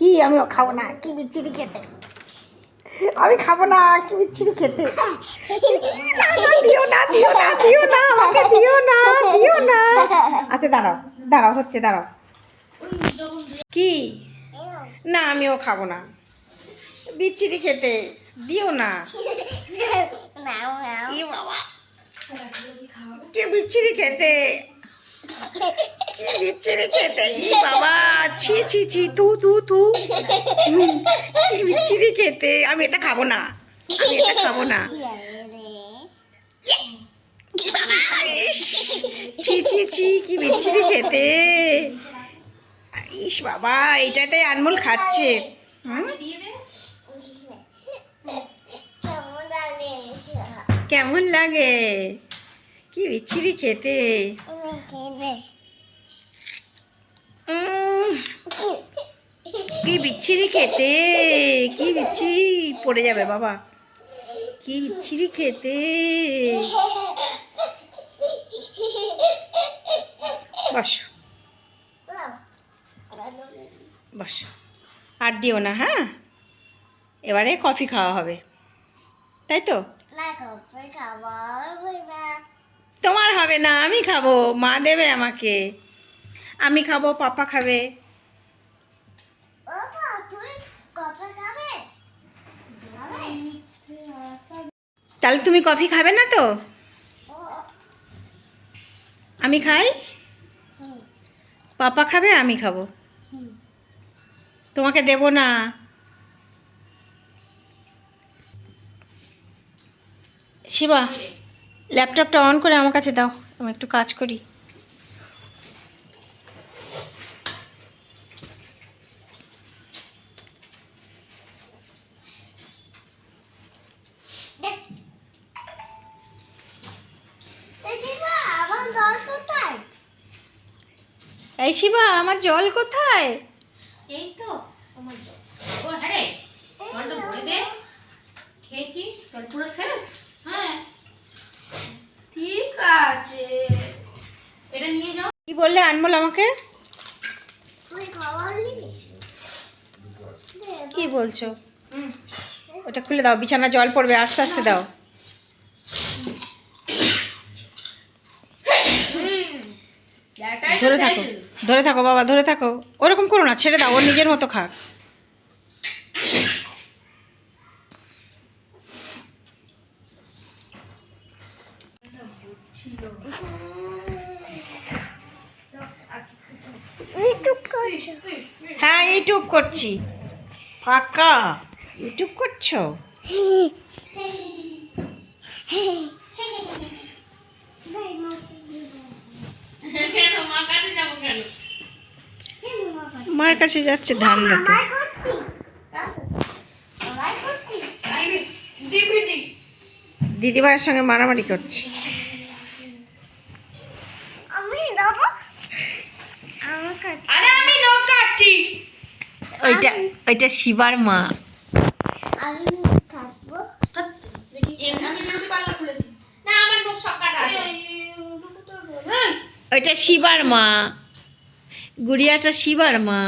কি আমি খাব না? কি বিচ্ছিরি খেতে? আমি খাব না কি বিচ্ছিরি খেতে? দিও না দিও না দিও না আমাকে দিও না দিও না। আচ্ছা দাঁড়াও দাঁড়াও হচ্ছে দাঁড়াও। কি? না আমিও খাব না। বিচ্ছিরি খেতে দিও না। কে বিচ্ছিরি খেতে? খেতে বাবা? ছি ছি ছি, তু তু তু। খেতে, আমি এটা খাব না। আমি এটা খাব না। ছি ছি ছি, কি খেতে। ইস বাবা, এইটাতে আনমোল খাচ্ছে? কেমন লাগে? কি বিচ্ছিরি খেতে? কি বিচ্ছিরি খেতে কি বিচ্ছিরি পড়ে যাবে বাবা। কি বিচ্ছিরি খেতে। বসো। বসো। আর দিও না হ্যাঁ? এবারে কফি খাওয়া হবে। তাই তো? তোমার হবে না আমি খাব। মা দেবে আমাকে। আমি খাব পাপা খাবে। তাহলে তুমি কফি খাবে না তো? আমি খাই? পাপা খাবে আমি খাব। তোমাকে দেব না। শিবা ল্যাপটপটা অন করে আমার কাছে দাও। আমি একটু কাজ করি। এই শিবা আমার জল কোথায়? এই তো আমার জল। ও হ্যাঁ রে জলটা ভরে দে। খেয়েছিস? জল পুরো শেষ? হ্যাঁ। ঠিক আছে। এটা নিয়ে যাও। কি বললে আনমোল আমাকে? কি বলছো? ওটা খুলে দাও বিছানা জল পড়বে আস্তে আস্তে দাও। ধরে থাকো। ধরে থাকো বাবা ধরে থাকো। ওরকম করো না ছেড়ে দাও ওর নিজের মতো খাক। হ্যাঁ ইউটিউব করছি। ফাঁকা। ইউটিউব করছ? কেন? মার কাছে যাব কেন? মার কাছে যাচ্ছে ধান দিতে ডিভিডি দিদিভাইয়ের সঙ্গে মারামারি করছে। আরে আমি নখ ওইটা ওইটা শিবার মা। ওইটা শিবার মা। গুড়িয়াটা শিবার মা।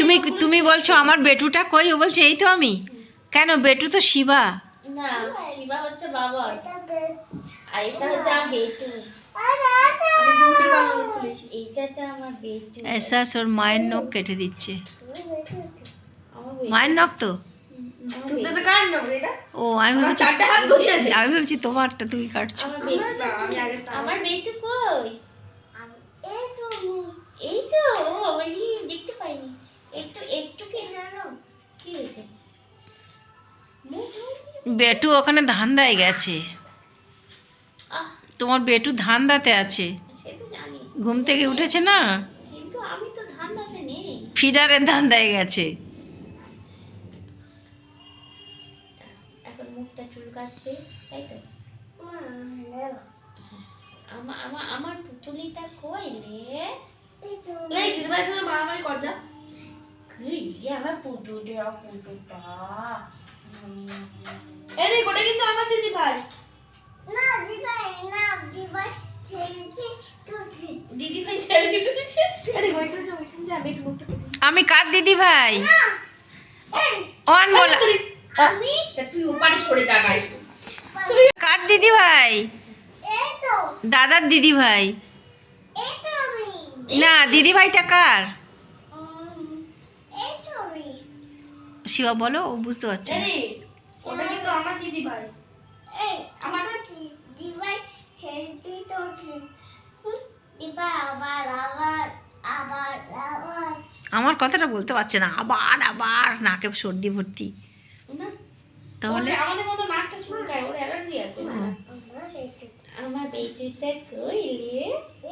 তুমি তুমি বলছো আমার বেটুটা কই? ও বলছে এই তো আমি। কেন বেটু তো শিবা? না শিবা হচ্ছে বাবার। আর এটা হচ্ছে বেটু। এসাস ওর মায়ের নখ কেটে দিচ্ছে। মায়ের নখ তো? ও আমি ভাবছি আমি ভাবছি তোমারটা তুমি কাটছো। আমার বেটু কই? এই তো ওই বেটু ওখানে ধান্দায় গেছে। আহ। তোমার বেটু ধান্দাতে আছে। সে তো জানি। ঘুম থেকে উঠেছে না? কিন্তু আমি তো ধান দাতে নেই। ফিডারের ধান্দায় গেছে। এখন মুখটা চুলকাচ্ছে তাই তো? আমার পুতুলিটা কইলে এই দিদিভাইয়ের সাথে মারামারি কর যা। কইলে আমার পুতুলিটা দেখ ওটা কিন্তু আমার দিদিভাই দিদি ভাই সেলফি তুলেছে। এই দেখ ওইখানে যা ওইখানে যা আমি একটু আমি কার দিদি ভাই? অন বল আমি তা তুই ওপারে সরে যা গাড়ি কার দিদি ভাই? দাদার দিদি ভাই। না দিদি ভাইটা কার? শিবা বলো ও বুঝতে পারছে না। ওটা কিন্তু আমার আবার আবার আমার কথাটা বলতে পারছে না আবার আবার নাকে সর্দি ভর্তি। তাহলে? আমাদের মতো নাকটা চুলকায় ওর অ্যালার্জি আছে। আমার একটু কইলে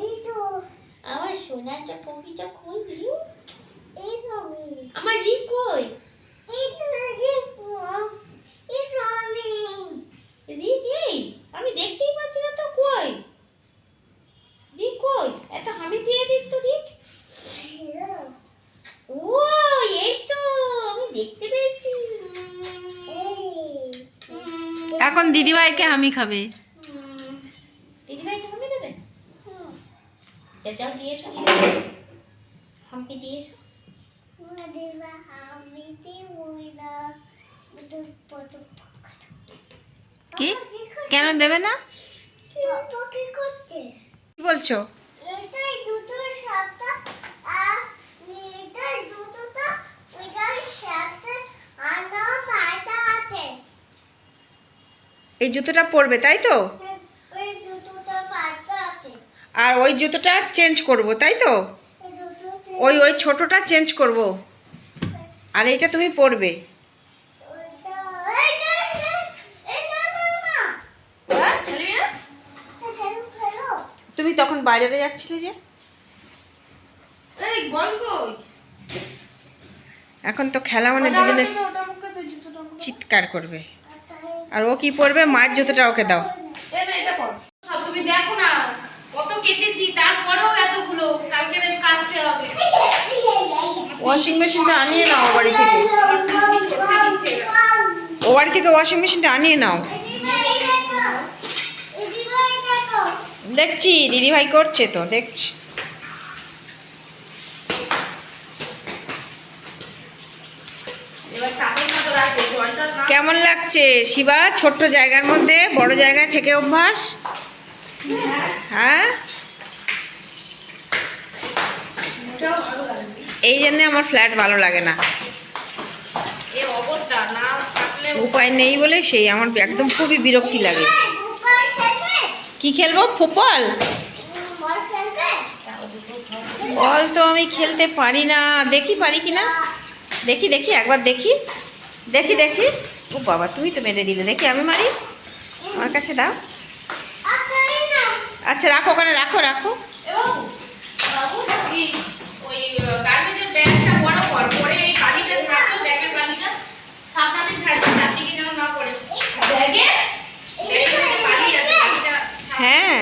এই তো। আমার সোনাটা পপিটা কইলি এই তো আমার রি কই? এই তো এই এই তো আমি। রি এই আমি দেখতেই পাচ্ছি না তো কই? রি কই? একটা হামি দিয়ে দিত তো রিক ও এই তো আমি দেখতে পেয়েছি। এখন দিদি ভাইকে আমি খাবে। দিদিভাইকে হামি দেবে? যা যাও দিয়ে এসো। হাম্পি দিয়ে এসো দিবা আমি দিই না তো পটো কি কেন দেবে না? কি বলছো? এই জুতোটা পরবে, তাই তো? আর ওই জুতোটা চেঞ্জ করব, তাই তো? ওই ওই ছোটটা চেঞ্জ করব। আর এইটা তুমি পরবে ওইটা এইটা এইটা এইটা মামা হ্যাঁ খেলবি না হ্যালো হ্যালো তুমি তখন বাজারে যাচ্ছিলে যে? এখন তো খেলা মানে দুজনে। চিৎকার করবে। আর ও কি পরবে? মার জুতোটা ওকে দাও। তুমি দেখো না কত কেচেছি তারপরেও এতগুলো কালকে কাচতে হবে। ওয়াশিং মেশিনটা আনিয়ে নাও বাড়ি থেকে। ও বাড়ি থেকে ওয়াশিং মেশিনটা আনিয়ে নাও। দেখছি দিদিভাই করছে তো দেখছি। কেমন লাগছে? শিবা ছোট্ট জায়গার মধ্যে বড় জায়গায় থেকে অভ্যাস? হ্যাঁ? এই জন্যে আমার ফ্ল্যাট ভালো লাগে না। উপায় নেই বলে সেই আমার একদম খুবই বিরক্তি লাগে। কি খেলব? ফুটবল? বল তো, আমি খেলতে পারি না। দেখি পারি কি না দেখি দেখি, একবার দেখি। দেখি দেখি। ও বাবা, তুমি তো মেরে দিলে। দেখি, আমি মারি? আমার কাছে দাও। আচ্ছা রাখো, ওখানে রাখো রাখো এ বাবু, বাবু তুমি ওই গার্বেজের ব্যাগটা বড় কর পরে এই বালিটা ঝাড়তো ব্যাগের বালিটা সাবধানে ঝাড়তো চারদিকে যেন না পড়ে ব্যাগে ব্যাগের মধ্যে বালি আছে বালিটা সাবধানে হ্যাঁ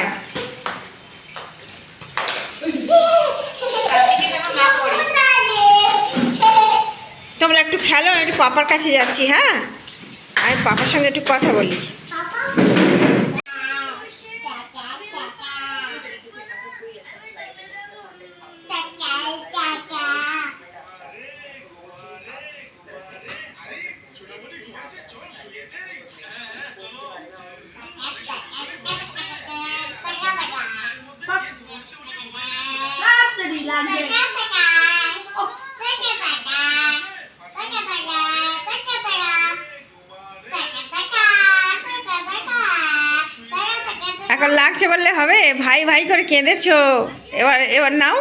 চারদিকে যেন না পড়ে একটু আমি পাপার কাছে যাচ্ছি হ্যাঁ? আমি পাপার সঙ্গে একটু কথা বলি। হবে? ভাই ভাই করে কেঁদেছো। এবার এবার নাও,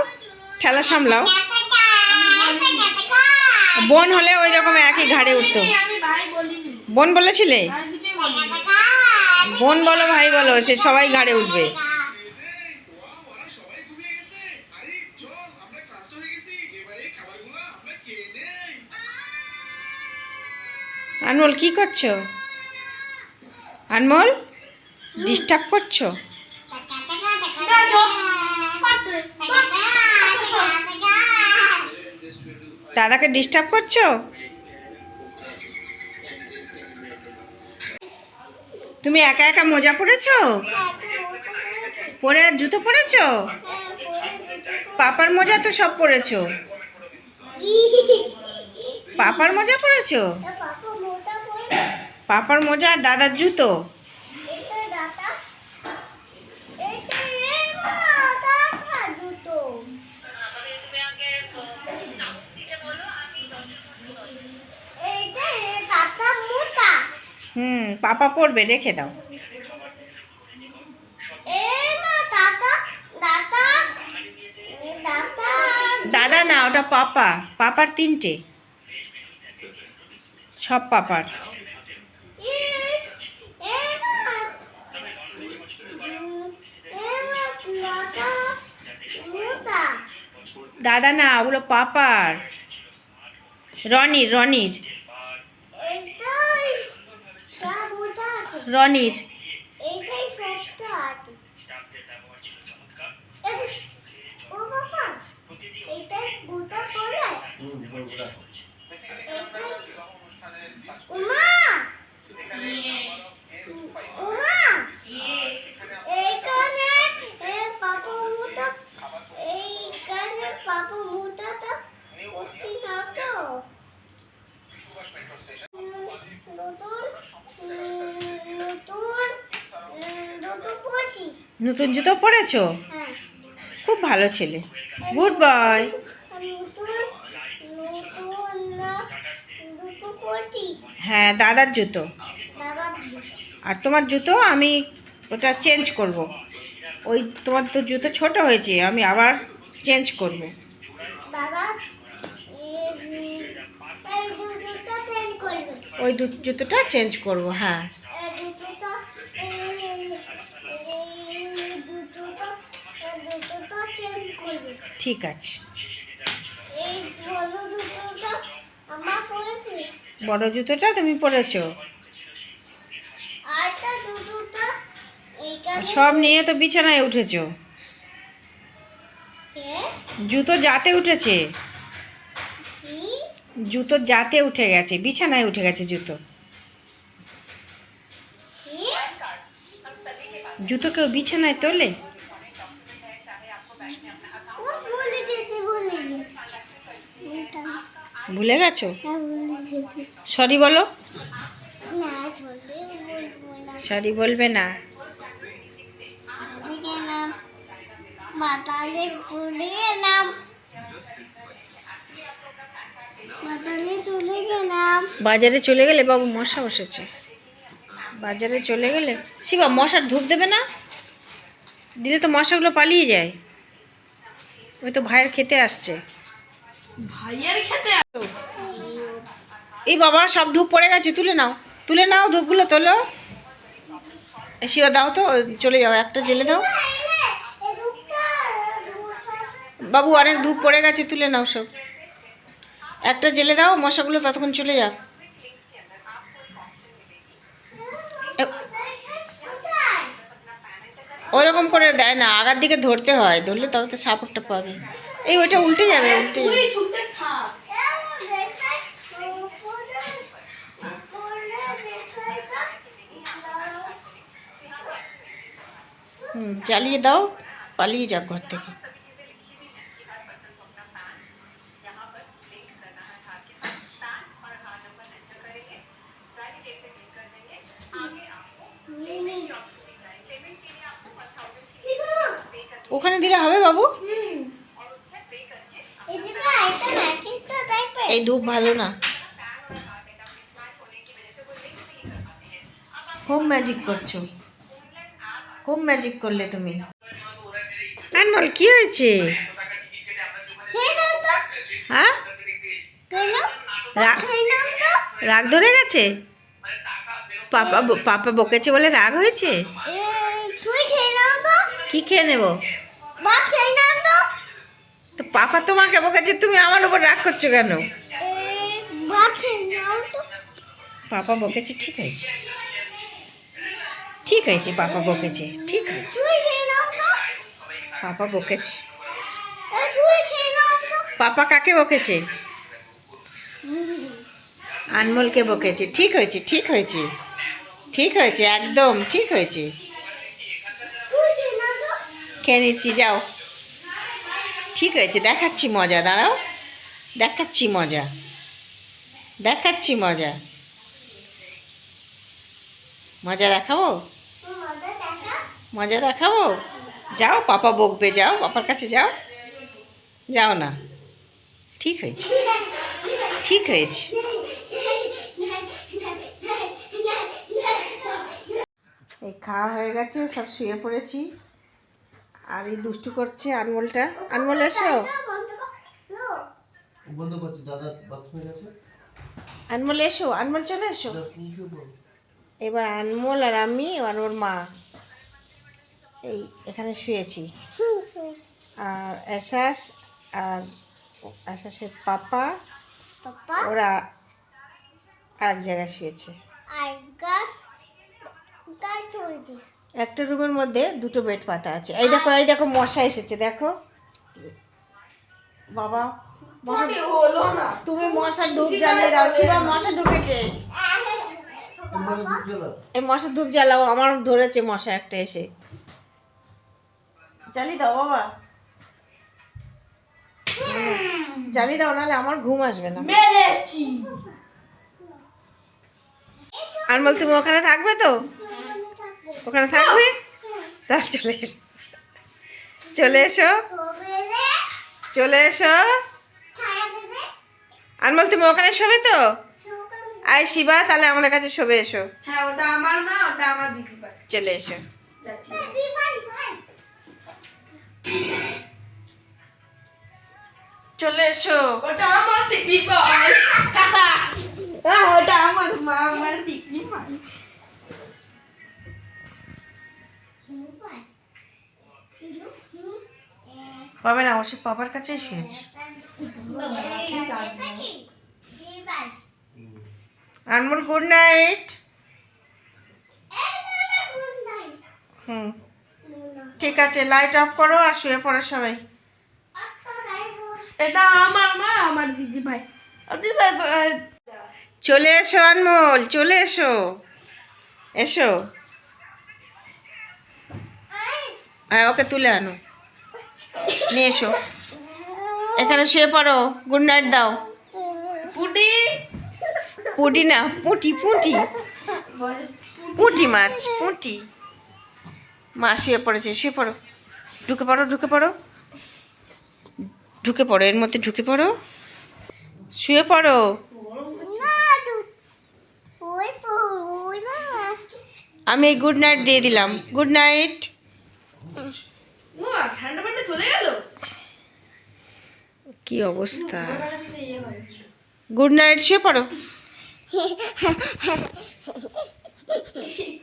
ঠেলা সামলাও। বোন হলে ওই রকম একই ঘাড়ে উঠতো। বোন বলেছিলে? বোন বলো, ভাই বলো, সে সবাই ঘাড়ে উঠবে। আনমোল, কি করছ? আনমোল ডিস্টার্ব করছ? দাদাকে ডিস্টার্ব করছ? তুমি একা একা মোজা পরেছো? পরে আর জুতো পরেছো? পাপার মোজা তো সব পরেছো। পাপার মোজা পরেছো? পাপার মোজা আর দাদার জুতো এটা দাতা এটা রে মা দাতা দুটো এইটা রে দাতা মোটা হুম, পাপা পড়বে, রেখে দাও। দাদা না, ওটা পাপা। পাপার তিনটে। সব পাপার। দাদা না, ওগুলো পাপার। রনির রনির এইটাই সব মোটা আছে রনির এইটাই সবটা আছে এই যে, ও বাবা এইটাই মোটা করে এইটাই উমা উমা এইখানে এ পাপা মোটা এইখানে পাপা মোটাটা করছি না তো উম, নতুন উম, নতুন উম, নতুন পড়ছি নতুন জুতো পরেছো? খুব ভালো ছেলে। গুড বয় হ্যাঁ দাদার জুতো। আর তোমার জুতো আমি ওটা চেঞ্জ করব। ওই তোমার তো জুতো ছোট হয়েছে, আমি আবার চেঞ্জ করব। ওই জুতোটা চেঞ্জ করব হ্যাঁ। ঠিক আছে। বড় জুতোটা তুমি পরেছো? সব নিয়ে তো বিছানায় উঠেছো। জুতো যাতে উঠেছে? জুতো যাতে উঠে গেছে বিছানায় উঠে গেছে জুতো। জুতো কেউ বিছানায় তোলে ও ভুলে গেছি ভুলে গেছি এটা ভুলে গেছো? হ্যাঁ সরি বলো। সরি বলবে না। বাজারে চলে গেলে বাবু মশা বসেছে। বাজারে চলে গেলে শিবা মশার ধূপ দেবে না? দিলে তো মশাগুলো পালিয়ে যায়। ওই তো ভাইয়ের খেতে আসছে। এই বাবা, সব ধূপ পড়ে গেছে, তুলে নাও। তুলে নাও, ধূপগুলো তোলো। শিবা দাও তো, চলে যাও, একটা জেলে দাও। বাবু, অনেক ধূপ পড়ে গেছে, তুলে নাও সব। একটা জেলে দাও, মশাগুলো ততক্ষণ চলে যাক। ওরকম করে দেয় না, আগার দিকে ধরতে হয়, ধরলে তবে তো সাপোর্টটা পাবে। এই ওইটা উল্টে যাবে উল্টে হুম চালিয়ে দাও পালিয়ে যাও ঘর থেকে ওখানে দিলে হবে বাবু এই ধূপ ভালো না। খুব ম্যাজিক করছ। খুব ম্যাজিক করলে তুমি। আনমল কি হয়েছে? হ্যাঁ? রাগ রাগ ধরে গেছে? পাপা পাপা বকেছে বলে রাগ হয়েছে? কি খেয়ে নেব? তো পাপা তোমাকে বকেছে তুমি আমার উপর রাগ করছ কেন এই, ভাত খেয়ে নাও তো পাপা বকেছে, ঠিক আছে। ঠিক হয়েছে পাপা বকেছে, ঠিক তো পাপা বকেছে। পাপা কাকে বকেছে? আনমোলকে বকেছে, ঠিক হয়েছে ঠিক হয়েছে। ঠিক হয়েছে, একদম, ঠিক হয়েছে। খেয়ে নিচ্ছি, যাও। ঠিক হয়েছে, দেখাচ্ছি মজা, দাঁড়াও। দেখাচ্ছি মজা। দেখাচ্ছি মজা। মজা দেখাবো? মজা দেখা দেখাবো? যাও পাপা বকবে যাও পাপার কাছে যাও। যাও না। ঠিক হয়েছে। ঠিক হয়েছে। এই খাওয়া হয়ে গেছে সব শুয়ে পড়েছি। আর এই দুষ্টু করছে আনমোলটা। আনমোল এসো। বন্ধ করছি দাদা বাথরুমে গেছে। আনমোল এসো। আনমোল চলে এসো। এবার আনমোল আর আমি আর ওর মা। এই এখানে শুয়েছি। আর এসাস আর এসাসের পাপা ওরা আরেক জায়গায় শুয়েছে। একটা রুমের মধ্যে দুটো বেড পাতা আছে। এই দেখো এই দেখো মশা এসেছে দেখো। বাবা মশা হলো না। তুমি মশার ধূপ জ্বালিয়ে দাও। শিবা মশা ঢুকেছে। এই মশার ধূপ জ্বালাও আমার ধরেছে মশা একটা এসে। জ্বালিয়ে দাও বাবা। জ্বালিয়ে দাও নাহলে আমার ঘুম আসবে না। মেরেছি। আর বল তুমি ওখানে থাকবে তো? ওখানে থাকবে? তাহলে চলে এসো চলে এসো। চলে এসো। দেবে আনমল তুমি ওখানে শোবে তো? আয় শিবা তাহলে আমাদের কাছে শোবে এসো। হ্যাঁ ওটা আমার না ওটা আমার চলে এসো। চলে এসো। ওটা আমার হ্যাঁ ওটা আমার মা আমার হবে না ও সে পাপার কাছেই শুয়েছে। Anmol good night hmm. ঠিক আছে লাইট অফ করো আর শুয়ে পড়ো সবাই। এটা আমার মা আমার দিদি ভাই। চলে এসো আনমোল চলে এসো। এসো। হ্যাঁ ওকে তুলে আনো। নিয়ে এসো। এখানে শুয়ে পড়ো। গুড নাইট দাও। পুটি। পুটি না, পুঁটি পুঁটি। পুঁটি মাছ, পুঁটি। মা, শুয়ে পড়েছে শুয়ে পড়ো। ঢুকে পড়ো ঢুকে পড়ো। ঢুকে পড়ো, এর মধ্যে ঢুকে পড়ো। শুয়ে পড়ো। আমি গুড নাইট দিয়ে দিলাম। গুড নাইট কি অবস্থা? গুড নাইট শুয়ে পড়ো। He's